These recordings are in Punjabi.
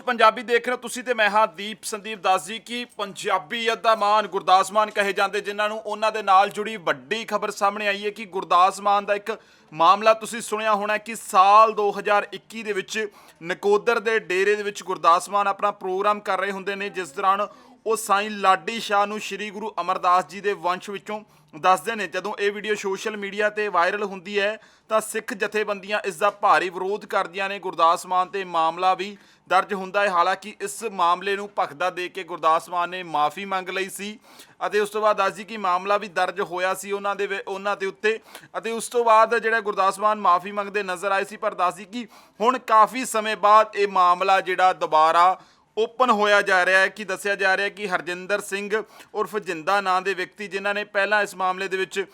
ਪੋਸਟ ਪੰਜਾਬੀ ਦੇਖ ਰਹੇ ਹੋ ਤੁਸੀਂ ਤੇ ਮੈਂ ਹਾਂ ਦੀਪ ਸੰਦੀਪ ਦਾਸ ਜੀ ਕੀ ਪੰਜਾਬੀਅਤ ਦਾ ਮਾਨ ਗੁਰਦਾਸ ਮਾਨ ਕਹੇ ਜਾਂਦੇ, ਜਿਨ੍ਹਾਂ ਨੂੰ ਉਹਨਾਂ ਦੇ ਨਾਲ ਜੁੜੀ ਵੱਡੀ ਖਬਰ ਸਾਹਮਣੇ ਆਈ ਹੈ ਕਿ ਗੁਰਦਾਸ ਮਾਨ ਦਾ ਇੱਕ ਮਾਮਲਾ ਤੁਸੀਂ ਸੁਣਿਆ ਹੋਣਾ ਕਿ ਸਾਲ 2021 ਦੇ ਵਿੱਚ ਨਕੋਦਰ ਦੇ ਡੇਰੇ ਦੇ ਵਿੱਚ ਗੁਰਦਾਸ ਮਾਨ ਆਪਣਾ ਪ੍ਰੋਗਰਾਮ ਕਰ ਰਹੇ ਹੁੰਦੇ ਨੇ, ਜਿਸ ਦੌਰਾਨ ਉਹ ਸਾਈਂ ਲਾਡੀ ਸ਼ਾਹ ਨੂੰ ਸ੍ਰੀ ਗੁਰੂ ਅਮਰਦਾਸ ਜੀ ਦੇ ਵੰਸ਼ ਵਿੱਚੋਂ ਦੱਸਦੇ ਨੇ। ਜਦੋਂ ਇਹ ਵੀਡੀਓ ਸੋਸ਼ਲ ਮੀਡੀਆ ਤੇ ਵਾਇਰਲ ਹੁੰਦੀ ਹੈ ਤਾਂ ਸਿੱਖ ਜਥੇਬੰਦੀਆਂ ਇਸ ਦਾ ਭਾਰੀ ਵਿਰੋਧ ਕਰਦੀਆਂ ਨੇ। ਗੁਰਦਾਸ ਮਾਨ ਤੇ ਮਾਮਲਾ ਵੀ ਦਰਜ ਹੁੰਦਾ ਹੈ। ਹਾਲਾਂਕਿ ਇਸ ਮਾਮਲੇ ਨੂੰ ਭਖਦਾ ਦੇ ਕੇ ਗੁਰਦਾਸ ਮਾਨ ਨੇ ਮਾਫੀ ਮੰਗ ਲਈ ਸੀ ਅਤੇ ਉਸ ਤੋਂ ਬਾਅਦ ਦੱਸਦੀ ਕਿ ਮਾਮਲਾ ਵੀ ਦਰਜ ਹੋਇਆ ਸੀ ਉਹਨਾਂ ਦੇ ਉਹਨਾਂ ਦੇ ਉੱਤੇ ਅਤੇ ਉਸ ਤੋਂ ਬਾਅਦ ਜਿਹੜਾ ਗੁਰਦਾਸ ਮਾਨ ਮਾਫੀ ਮੰਗਦੇ ਨਜ਼ਰ ਆਏ ਸੀ, ਪਰ ਦੱਸਦੀ ਕਿ ਹੁਣ ਕਾਫੀ ਸਮੇਂ ਬਾਅਦ ਇਹ ਮਾਮਲਾ ਜਿਹੜਾ ਦੁਬਾਰਾ ਓਪਨ ਹੋਇਆ ਜਾ ਰਿਹਾ ਹੈ, ਕਿ ਦੱਸਿਆ ਜਾ ਰਿਹਾ ਹੈ ਕਿ ਹਰਜਿੰਦਰ ਸਿੰਘ ਉਰਫ ਜਿੰਦਾ ਨਾਂ ਦੇ ਵਿਅਕਤੀ ਜਿਨ੍ਹਾਂ ਨੇ ਪਹਿਲਾਂ ਇਸ ਮਾਮਲੇ ਦੇ ਵਿੱਚ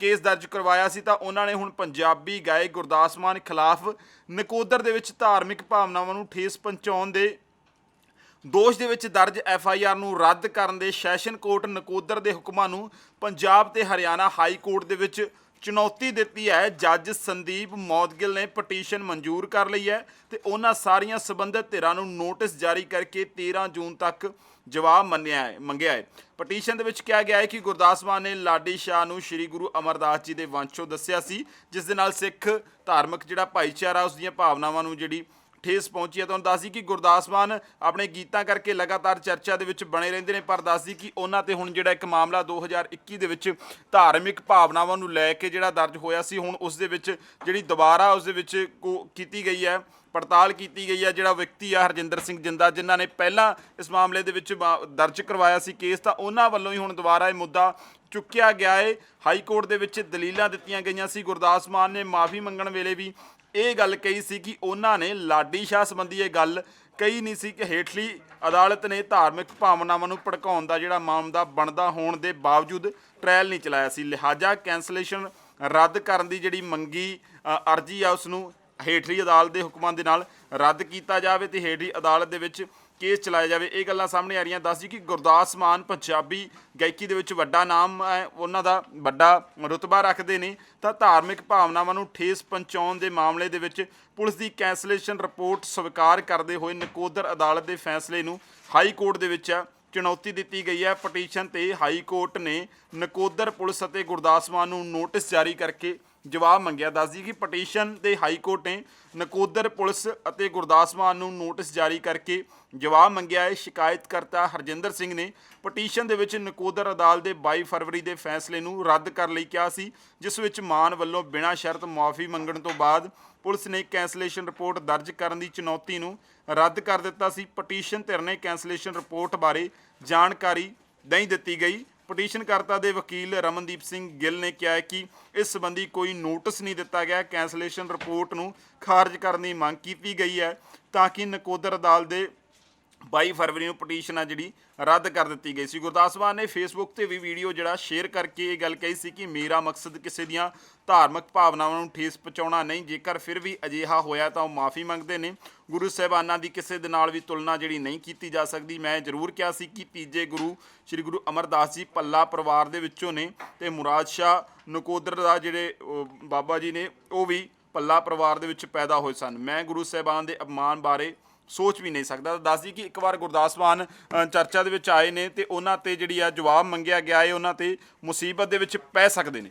ਕੇਸ ਦਰਜ ਕਰਵਾਇਆ ਸੀ, ਤਾਂ ਉਹਨਾਂ ਨੇ ਹੁਣ ਪੰਜਾਬੀ ਗਾਇਕ ਗੁਰਦਾਸ ਮਾਨ ਖਿਲਾਫ ਨਕੋਦਰ ਦੇ ਵਿੱਚ ਧਾਰਮਿਕ ਭਾਵਨਾਵਾਂ ਨੂੰ ਠੇਸ ਪਹੁੰਚਾਉਣ ਦੇ ਦੋਸ਼ ਦੇ ਵਿੱਚ ਦਰਜ ਐਫ ਆਈ ਆਰ ਨੂੰ ਰੱਦ ਕਰਨ ਦੇ ਸੈਸ਼ਨ ਕੋਰਟ ਨਕੋਦਰ ਦੇ ਹੁਕਮਾਂ ਨੂੰ ਪੰਜਾਬ ਤੇ ਹਰਿਆਣਾ ਹਾਈ ਕੋਰਟ ਦੇ ਵਿੱਚ ਚੁਣੌਤੀ ਦਿੱਤੀ ਹੈ। ਜੱਜ ਸੰਦੀਪ ਮੌਦਗਿਲ ਨੇ ਪਟੀਸ਼ਨ ਮਨਜ਼ੂਰ ਕਰ ਲਈ ਹੈ ਤੇ ਉਹਨਾਂ ਸਾਰੀਆਂ ਸਬੰਧਤ ਧਿਰਾਂ ਨੂੰ ਨੋਟਿਸ ਜਾਰੀ ਕਰਕੇ 13 ਜੂਨ ਤੱਕ ਜਵਾਬ ਮੰਨਿਆ ਹੈ ਮੰਗਿਆ ਹੈ। ਪਟੀਸ਼ਨ ਦੇ ਵਿੱਚ ਕਿਹਾ ਗਿਆ ਹੈ ਕਿ ਗੁਰਦਾਸ ਮਾਨ ਨੇ ਲਾਡੀ ਸ਼ਾਹ ਨੂੰ ਸ੍ਰੀ ਗੁਰੂ ਅਮਰਦਾਸ ਜੀ ਦੇ ਵੰਸ਼ੋਂ ਦੱਸਿਆ ਸੀ, ਜਿਸ ਦੇ ਨਾਲ ਸਿੱਖ ਧਾਰਮਿਕ ਜਿਹੜਾ ਭਾਈਚਾਰਾ, ਉਸ ਦੀਆਂ ਭਾਵਨਾਵਾਂ ਨੂੰ ਜਿਹੜੀ ਠੇਸ ਪਹੁੰਚੀ ਹੈ। ਤੁਹਾਨੂੰ ਦੱਸਦੀ ਕਿ ਗੁਰਦਾਸ ਮਾਨ ਆਪਣੇ ਗੀਤਾਂ ਕਰਕੇ ਲਗਾਤਾਰ ਚਰਚਾ ਦੇ ਵਿੱਚ ਬਣੇ ਰਹਿੰਦੇ ਨੇ, ਪਰ ਦੱਸਦੀ ਕਿ ਉਹਨਾਂ ਤੇ ਹੁਣ ਜਿਹੜਾ ਇੱਕ ਮਾਮਲਾ 2021 ਦੇ ਵਿੱਚ ਧਾਰਮਿਕ ਭਾਵਨਾਵਾਂ ਨੂੰ ਲੈ ਕੇ ਜਿਹੜਾ ਦਰਜ ਹੋਇਆ ਸੀ, ਹੁਣ ਉਸ ਦੇ ਵਿੱਚ ਜਿਹੜੀ ਦੁਬਾਰਾ ਉਸ ਦੇ ਵਿੱਚ ਕੋ- ਕੀਤੀ ਗਈ ਹੈ, ਪੜਤਾਲ ਕੀਤੀ ਗਈ ਹੈ, ਜਿਹੜਾ ਵਿਅਕਤੀ ਆ ਹਰਜਿੰਦਰ ਸਿੰਘ ਜਿੰਦਾ, ਜਿਨ੍ਹਾਂ ਨੇ ਪਹਿਲਾਂ ਇਸ ਮਾਮਲੇ ਦੇ ਵਿੱਚ ਮਾ- ਦਰਜ ਕਰਵਾਇਆ ਸੀ ਕੇਸ, ਤਾਂ ਉਹਨਾਂ ਵੱਲੋਂ ਹੀ ਹੁਣ ਦੁਬਾਰਾ ਇਹ ਮੁੱਦਾ ਚੁੱਕਿਆ ਗਿਆ ਹੈ। ਹਾਈ ਕੋਰਟ ਦੇ ਵਿੱਚ ਦਲੀਲਾਂ ਦਿੱਤੀਆਂ ਗਈਆਂ ਸੀ। ਗੁਰਦਾਸ ਮਾਨ ਨੇ ਮਾਫੀ ਮੰਗਣ ਵੇਲੇ ਵੀ ਇਹ ਗੱਲ ਕਹੀ ਸੀ ਕਿ ਉਹਨਾਂ ਨੇ ਲਾਡੀ ਸ਼ਾਹ ਸੰਬੰਧੀ ਇਹ ਗੱਲ ਕਹੀ ਨਹੀਂ ਸੀ ਕਿ ਹੇਠਲੀ ਅਦਾਲਤ ਨੇ ਧਾਰਮਿਕ ਭਾਵਨਾਵਾਂ ਨੂੰ ਭੜਕਾਉਣ ਦਾ ਜਿਹੜਾ ਮਾਮਲਾ ਬਣਦਾ ਹੋਣ ਦੇ ਬਾਵਜੂਦ ਟ੍ਰਾਇਲ ਨਹੀਂ ਚਲਾਇਆ ਸੀ। ਲਿਹਾਜ਼ਾ ਕੈਂਸਲੇਸ਼ਨ ਰੱਦ ਕਰਨ ਦੀ ਜਿਹੜੀ ਮੰਗੀ ਅਰਜੀ ਆ ਉਸ ਨੂੰ ਹੇਠਲੀ ਅਦਾਲਤ ਦੇ ਹੁਕਮਾਂ ਦੇ ਨਾਲ ਰੱਦ ਕੀਤਾ ਜਾਵੇ ਤੇ ਹੇਠਲੀ ਅਦਾਲਤ ਦੇ ਵਿੱਚ ਕੇਸ ਚਲਾਇਆ ਜਾਵੇ। ਇਹ ਗੱਲਾਂ ਸਾਹਮਣੇ ਆ ਰਹੀਆਂ। ਦੱਸ ਜੀ ਕਿ ਗੁਰਦਾਸ ਮਾਨ ਪੰਜਾਬੀ ਗਾਇਕੀ ਦੇ ਵਿੱਚ ਵੱਡਾ ਨਾਮ ਹੈ। ਉਹਨਾਂ ਦਾ ਵੱਡਾ ਰੁਤਬਾ ਰੱਖਦੇ ਨੇ। ਤਾਂ ਧਾਰਮਿਕ ਭਾਵਨਾਵਾਂ ਨੂੰ ਠੇਸ ਪਹੁੰਚਾਉਣ ਦੇ ਮਾਮਲੇ ਦੇ ਵਿੱਚ ਪੁਲਿਸ ਦੀ ਕੈਂਸਲੇਸ਼ਨ ਰਿਪੋਰਟ ਸਵੀਕਾਰ ਕਰਦੇ ਹੋਏ ਨਕੋਦਰ ਅਦਾਲਤ ਦੇ ਫੈਸਲੇ ਨੂੰ ਹਾਈ ਕੋਰਟ ਦੇ ਵਿੱਚ ਚੁਣੌਤੀ ਦਿੱਤੀ ਗਈ ਹੈ। ਪਟੀਸ਼ਨ ਤੇ ਹਾਈ ਕੋਰਟ ਨੇ ਨਕੋਦਰ ਪੁਲਿਸ ਅਤੇ ਗੁਰਦਾਸ ਮਾਨ ਨੂੰ ਨੋਟਿਸ ਜਾਰੀ ਕਰਕੇ ਜਵਾਬ ਮੰਗਿਆ। ਦੱਸਦੀ ਕਿ ਪਟੀਸ਼ਨ ਦੇ ਹਾਈ ਕੋਰਟ ਨੇ ਨਕੋਦਰ ਪੁਲਿਸ ਅਤੇ ਗੁਰਦਾਸ ਮਾਨ ਨੂੰ ਨੋਟਿਸ ਜਾਰੀ ਕਰਕੇ ਜਵਾਬ ਮੰਗਿਆ ਹੈ। ਸ਼ਿਕਾਇਤਕਰਤਾ ਹਰਜਿੰਦਰ ਸਿੰਘ ਨੇ ਪਟੀਸ਼ਨ ਦੇ ਵਿੱਚ ਨਕੋਦਰ ਅਦਾਲਤ ਦੇ 22 ਫਰਵਰੀ ਦੇ ਫੈਸਲੇ ਨੂੰ ਰੱਦ ਕਰਨ ਲਈ ਕਿਹਾ ਸੀ, ਜਿਸ ਵਿੱਚ ਮਾਨ ਵੱਲੋਂ ਬਿਨਾਂ ਸ਼ਰਤ ਮੁਆਫੀ ਮੰਗਣ ਤੋਂ ਬਾਅਦ ਪੁਲਿਸ ਨੇ ਕੈਂਸਲੇਸ਼ਨ ਰਿਪੋਰਟ ਦਰਜ ਕਰਨ ਦੀ ਚੁਣੌਤੀ ਨੂੰ ਰੱਦ ਕਰ ਦਿੱਤਾ ਸੀ। ਪਟੀਸ਼ਨ ਧਿਰ ਨੇ ਕੈਂਸਲੇਸ਼ਨ ਰਿਪੋਰਟ ਬਾਰੇ ਜਾਣਕਾਰੀ ਨਹੀਂ ਦਿੱਤੀ ਗਈ। ਪਟੀਸ਼ਨਕਰਤਾ ਦੇ ਵਕੀਲ ਰਮਨਦੀਪ ਸਿੰਘ ਗਿੱਲ ਨੇ ਕਿਹਾ ਹੈ ਕਿ ਇਸ ਸੰਬੰਧੀ ਕੋਈ ਨੋਟਿਸ ਨਹੀਂ ਦਿੱਤਾ ਗਿਆ। ਕੈਂਸਲੇਸ਼ਨ ਰਿਪੋਰਟ ਨੂੰ ਖਾਰਜ ਕਰਨ ਦੀ ਮੰਗ ਕੀਤੀ ਗਈ ਹੈ ਤਾਂ ਕਿ ਨਕੋਦਰ ਅਦਾਲਤ ਦੇ 22 ਫਰਵਰੀ ਨੂੰ ਪਟੀਸ਼ਨ ਆ ਜਿਹੜੀ ਰੱਦ ਕਰ ਦਿੱਤੀ ਗਈ ਸੀ। ਗੁਰਦਾਸ ਮਾਨ ਨੇ ਫੇਸਬੁੱਕ ਤੇ ਵੀ ਵੀਡੀਓ ਜਿਹੜਾ ਸ਼ੇਅਰ ਕਰਕੇ ਇਹ ਗੱਲ ਕਹੀ ਸੀ ਕਿ ਮੇਰਾ ਮਕਸਦ ਕਿਸੇ ਦੀਆਂ ਧਾਰਮਿਕ ਭਾਵਨਾਵਾਂ ਨੂੰ ਠੇਸ ਪਹੁੰਚਾਉਣਾ ਨਹੀਂ, ਜੇਕਰ ਫਿਰ ਵੀ ਅਜਿਹਾ ਹੋਇਆ ਤਾਂ ਉਹ ਮਾਫੀ ਮੰਗਦੇ ਨੇ। ਗੁਰੂ ਸਾਹਿਬਾਨਾਂ ਦੀ ਕਿਸੇ ਦੇ ਨਾਲ ਵੀ ਤੁਲਨਾ ਜਿਹੜੀ ਨਹੀਂ ਕੀਤੀ ਜਾ ਸਕਦੀ। ਮੈਂ ਜ਼ਰੂਰ ਕਿਹਾ ਸੀ ਕਿ ਤੀਜੇ ਗੁਰੂ ਸ੍ਰੀ ਗੁਰੂ ਅਮਰਦਾਸ ਜੀ ਪੱਲਾ ਪਰਿਵਾਰ ਦੇ ਵਿੱਚੋਂ ਨੇ ਤੇ ਮੁਰਾਦ ਸ਼ਾਹ ਨਕੋਦਰ ਦਾ ਜਿਹੜੇ ਬਾਬਾ ਜੀ ਨੇ, ਉਹ ਵੀ ਪੱਲਾ ਪਰਿਵਾਰ ਦੇ ਵਿੱਚ ਪੈਦਾ ਹੋਏ ਸਨ। ਮੈਂ ਗੁਰੂ ਸਾਹਿਬਾਨ ਦੇ ਅਪਮਾਨ ਬਾਰੇ ਸੋਚ ਵੀ ਨਹੀਂ ਸਕਦਾ। ਦੱਸਦੀ ਕਿ ਇੱਕ ਵਾਰ ਗੁਰਦਾਸ ਮਾਨ ਚਰਚਾ ਦੇ ਵਿੱਚ ਆਏ ਨੇ ਤੇ ਉਹਨਾਂ ਤੇ ਜਿਹੜੀ ਆ ਜਵਾਬ ਮੰਗਿਆ ਗਿਆ ਹੈ ਉਹਨਾਂ ਤੇ ਮੁਸੀਬਤ ਦੇ ਵਿੱਚ ਪੈ ਸਕਦੇ ਨੇ।